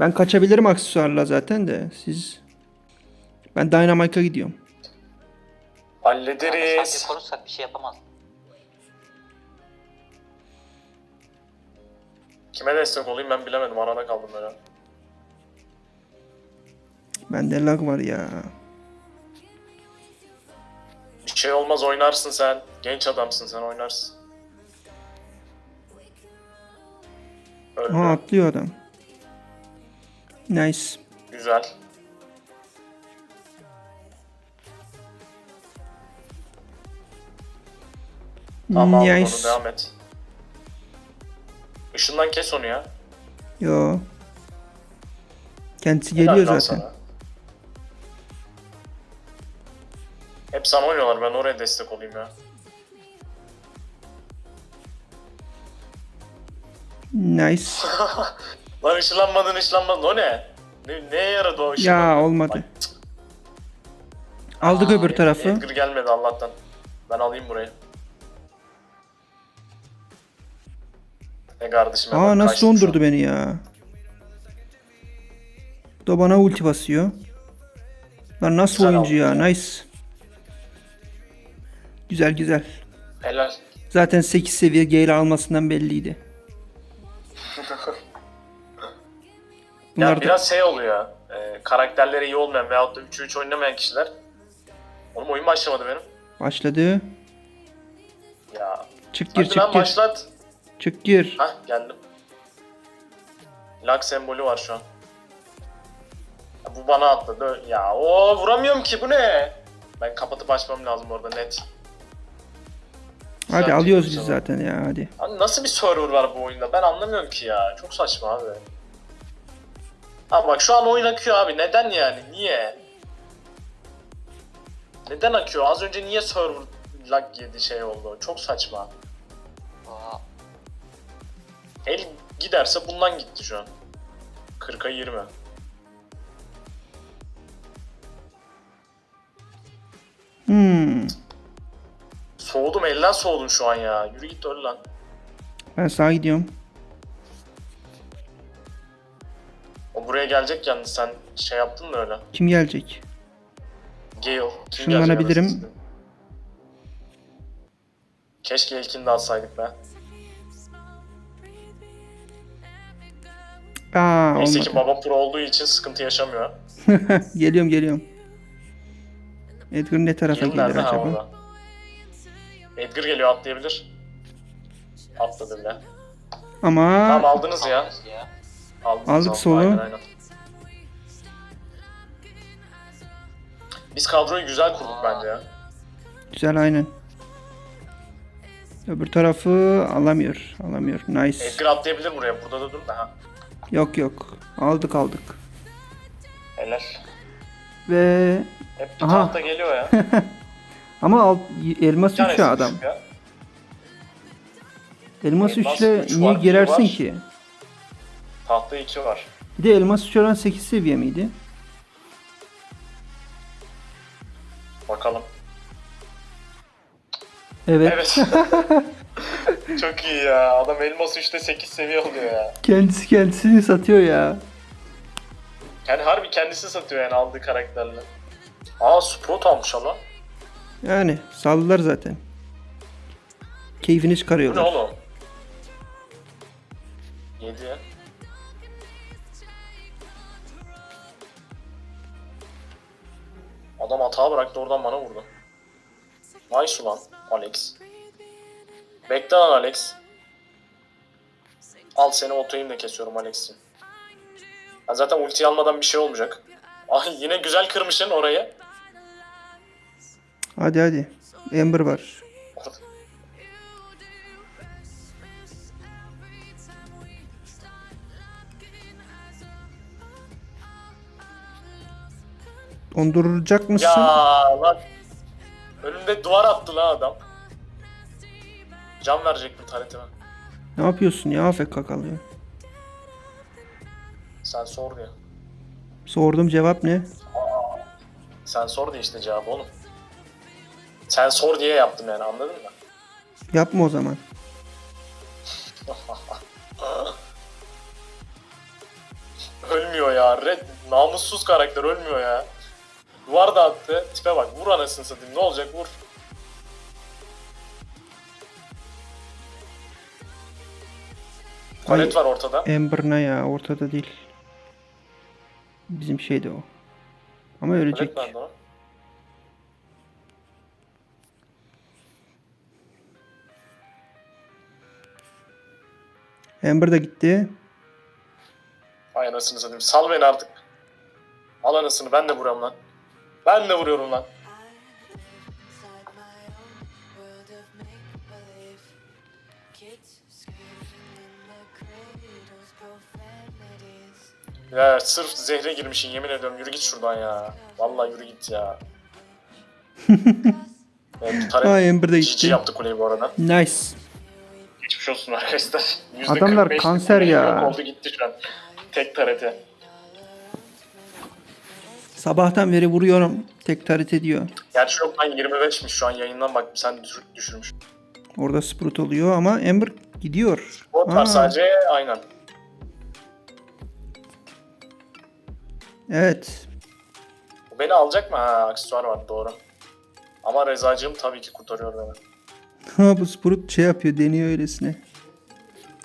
Ben kaçabilirim aksesuarla zaten de siz. Ben Dynamite'a gidiyorum. Yani Hallederiz. sadece korursak bir şey yapamaz. Kime destek olayım ben bilemedim. Arada kaldım böyle. Bende lag var ya. Bir şey olmaz oynarsın sen. Genç adamsın sen oynarsın. Öldü. Aa atlıyor adam. Nice. Güzel. Tamam nice. onu devam et. Işından kes onu ya. Yo. Kendisi Helal geliyor zaten. sana. Hep sana oynuyorlar ben oraya destek olayım ya. Nice. Lan ışınlanmadın ışınlanmadın o ne? Ne, neye yaradı o ışınlan? ya olmadı. Aldık Aa, öbür tarafı. Edgar gelmedi Allah'tan. Ben alayım burayı. Ne kardeşim Aa hemen nasıl kaçtım şu dondurdu an. beni ya. Da bana ulti basıyor. Lan nasıl Güzel oyuncu ya? aldın ya. Nice. Güzel güzel. Helal. Zaten 8 seviye Gale almasından belliydi. Bunlar Ya da biraz şey oluyor. E, karakterleri iyi olmayan veyahut da 3'ü 3 oynamayan kişiler. Oğlum oyun başlamadı benim. başladı. Ya. Çık gir Hadi çık lan gir. başlat. Çık gir. Hah geldim. Lag sembolü var şu an. Ya bu bana atladı. Ya o vuramıyorum ki bu ne? Ben kapatıp açmam lazım orada net. Hadi Güzel alıyoruz çıkmış biz ama. zaten ya hadi. Abi nasıl bir server var bu oyunda? Ben anlamıyorum ki ya. Çok saçma abi. Abi bak şu an oyun akıyor abi. Neden yani? Niye? Neden akıyor? Az önce niye server lag yedi şey oldu? Çok saçma. Aa, El giderse bundan gitti şu an. 40'a 20. Hmm. Soğudum elden soğudum şu an ya. Yürü git öl lan. Ben sağa gidiyorum. O buraya gelecek yalnız sen şey yaptın da öyle. Kim gelecek? Gale. Kim Şunlanabilirim. gelecek? Keşke ilkini de alsaydık be. Aa Neyse ki olmadı. baba pro olduğu için sıkıntı yaşamıyor. geliyorum geliyorum. Edgar ne tarafa Gale nerede ha acaba? orada? Edgar geliyor atlayabilir. Atladı bile. Ama Tamam aldınız ya. aldınız ya. Aldık aldınız. solu. Aynen, aynen. Biz kadroyu güzel kurduk bence ya. güzel aynen. Öbür tarafı alamıyor. Alamıyor. Nice. Edgar atlayabilir buraya. Burada da dur da ha. Yok yok. Aldık aldık. Helal. Ve Hep bir Aha. tahta geliyor ya. ama alt, elmas Bir tanesi 3 adam. ya. Elmas Elmas 3 ile üç niye var, biri girersin var. ki? Tahta 2 var. Bir de elmas 3 olan 8 seviye miydi? Bakalım. Evet. Evet. Çok iyi ya. Adam elmas 3'te 8 seviye oluyor ya. Kendisi kendisini satıyor ya. Yani harbi kendisi satıyor yani aldığı karakterle. Aa Sprout almış ama. Yani saldılar zaten. Keyfini Bu ne çıkarıyorlar. oğlum? 7 Adam hata bıraktı oradan bana vurdu. Nice ulan Alex. Bekle lan Alex. Al seni otoyim de kesiyorum Alex'im. Ha, zaten ulti almadan bir şey olmayacak. Ay yine güzel kırmışsın orayı. Hadi hadi. Ember var. Donduracak mısın? Ya lan. Önümde duvar attı lan adam. Can verecektim taretime. Ne yapıyorsun ya AFK kalıyor. Sen sor diye. Sordum cevap ne? Sen sor diye işte cevabı oğlum. Sen sor diye yaptım yani anladın mı? Yapma o zaman. Ölmüyor ya. Red namussuz karakter ölmüyor ya. Duvar da attı. Tipe bak. Vur anasını satayım. Ne olacak? Vur. Palet var ortada. Ember ne ya ortada değil. Bizim şeydi o. Ama ölecek. Palet nerede o? Ember de gitti. Ay anasını satayım. Sal beni artık. Al anasını. Ben de vuruyorum lan. Ben de vuruyorum lan. Ya sırf zehre girmişsin yemin ediyorum. Yürü git şuradan ya. Vallahi yürü git ya. evet, Ember de gitti. yaptı kuleyi bu arada. Nice. Geçmiş olsun arkadaşlar. Adamlar %45'lik kanser ya. Oldu gitti şu an. Tek tarete. Sabahtan beri vuruyorum. Tek tarit ediyor. Gerçi yok lan 25'miş şu an yayından bak sen düş- düşürmüş. Orada sprut oluyor ama Ember gidiyor. Bot var sadece aynen. Evet. Bu beni alacak mı? Ha aksesuar var doğru. Ama Rezacığım tabii ki kurtarıyor beni. Ha bu sprut şey yapıyor deniyor öylesine.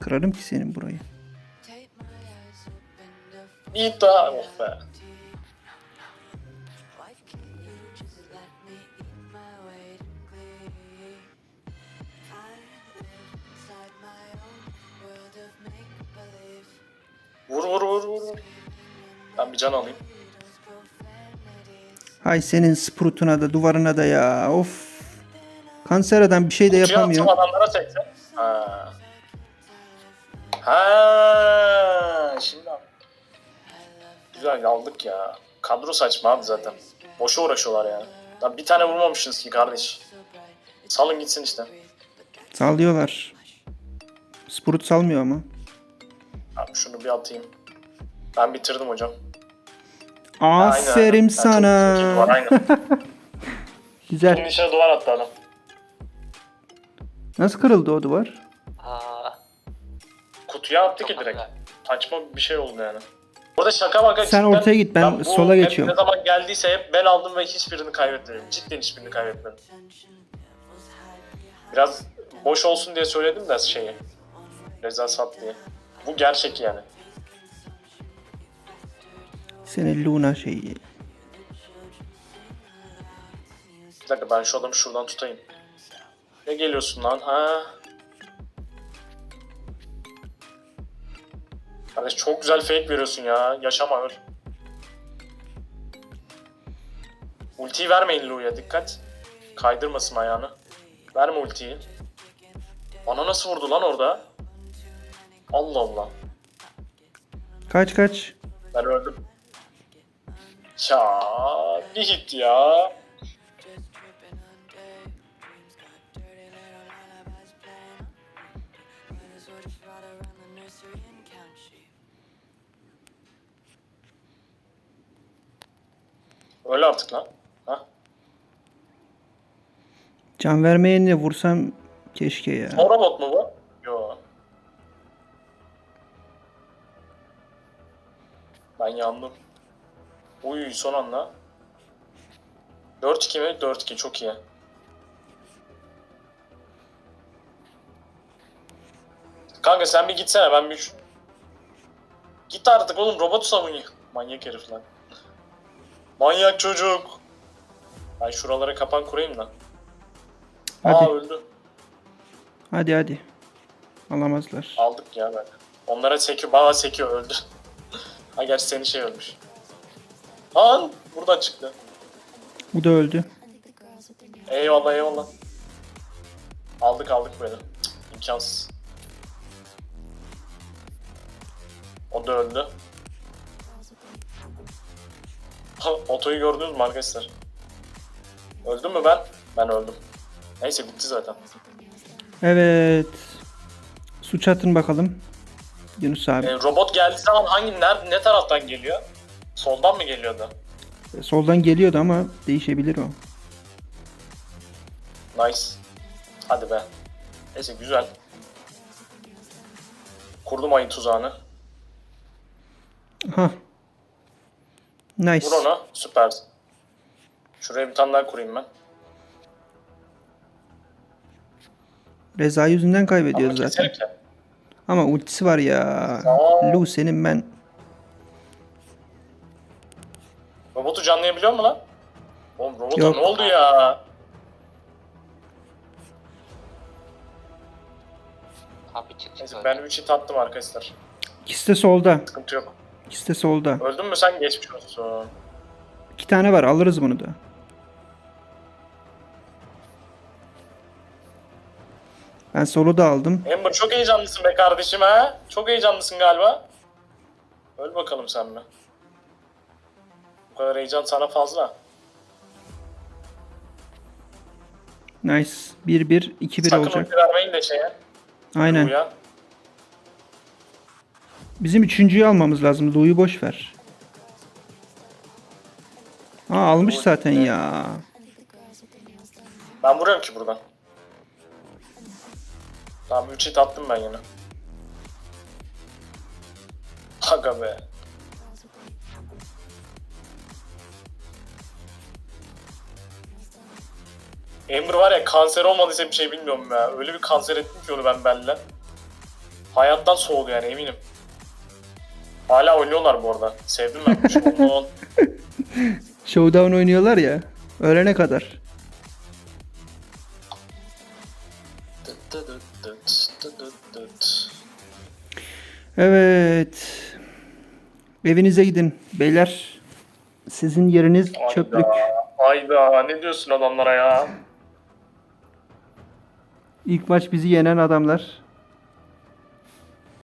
Kırarım ki senin burayı. Bir daha oh be. Vur vur vur. Ben bir can alayım. Hay senin sprutuna da duvarına da ya. Of. Kanser adam bir şey de Kutuya yapamıyor. attım adamlara seksen. Ha. Ha, şimdi anladım. Güzel aldık ya. Kadro saçma abi zaten. Boşa uğraşıyorlar ya. Lan bir tane vurmamışsınız ki kardeş. Salın gitsin işte. Sallıyorlar. Sprut salmıyor ama. Abi şunu bir atayım. Ben bitirdim hocam. Aferin Aynen. Ben çok sana. aynen. Bunun Güzel. içine duvar attı adam. Nasıl kırıldı o duvar? Aa, Kutuya attı ki direkt. Saçma bir şey oldu yani. Burada şaka baka Sen cidden ortaya git, ben bu sola geçiyorum. Ne zaman geldiyse hep ben aldım ve hiçbirini kaybetmedim. Cidden hiçbirini kaybetmedim. Biraz boş olsun diye söyledim de şeyi. Reza sat diye. Bu gerçek yani. Senin Luna şeyi. Bir dakika ben şu adamı şuradan tutayım. Ne geliyorsun lan ha? Kardeş çok güzel fake veriyorsun ya. Yaşama öl. Ultiyi vermeyin Lu'ya dikkat. Kaydırmasın ayağını. Verme ultiyi. Bana nasıl vurdu lan orada? Allah Allah. Kaç kaç. Ben öldüm. Ya bir hit ya. Öyle artık lan. Ha? Can vermeyeni vursam keşke ya. O robot mu bu? Yo. Ben yandım. Uy son anda. 4-2 mi? 4-2 çok iyi. Kanka sen bir gitsene ben bir... Git artık oğlum robotu savunuyor. Manyak herif lan. Manyak çocuk. Ben şuralara kapan kurayım. Aa Hadi. öldü. Hadi hadi. Alamazlar. Aldık ya bak. Onlara sekiyor, bana sekiyor öldü. ha gerçi senin şey ölmüş. Lan buradan çıktı. Bu da öldü. Eyvallah eyvallah. Aldık aldık böyle. Cık, imkansız. O da öldü. Otoyu gördünüz mü arkadaşlar? Öldüm mü ben? Ben öldüm. Neyse bitti zaten. Evet. Suç atın bakalım. Yunus abi. Ee, robot geldiği zaman hangi nerede ne taraftan geliyor? Soldan mı geliyordu? Soldan geliyordu ama değişebilir o. Nice. Hadi be. Neyse güzel. Kurdum ayın tuzağını. Aha. Nice. Vur onu. Süpersin. Şuraya bir tane daha kurayım ben. Reza yüzünden Ama kaybediyoruz zaten. keserim ya. Ama ultisi var ya. Aa. Lu senin ben. Robotu canlayabiliyor mu lan? Oğlum robota Yok. ne oldu ya? Abi çık çık. Neyse ben 3 hit attım arkadaşlar. İkisi de solda. Sıkıntı yok. İkisi de solda. Öldün mü sen geçmiş olsun. İki tane var alırız bunu da. Ben solu da aldım. Ember çok heyecanlısın be kardeşim ha. Çok heyecanlısın galiba. Öl bakalım sen mi? Kadar heyecan sana fazla. Nice. 1-1, 2-1 Sakın olacak. ulti vermeyin de şeye. Aynen. Lu'ya. Bizim üçüncüyü almamız lazım. Lu'yu boş ver. Aa almış zaten ya. Ben vuruyorum ki buradan. Tamam 3 hit attım ben yine. Aga be. Ember var ya kanser olmadıysa bir şey bilmiyorum ya. Öyle bir kanser ettim ki onu ben benle. Hayattan soğudu yani eminim. Hala oynuyorlar bu arada. Sevdim ben Showdown oynuyorlar ya. Öğlene kadar. Evet. Evinize gidin beyler. Sizin yeriniz çöplük. Hayda, hayda ne diyorsun adamlara ya? İlk maç bizi yenen adamlar.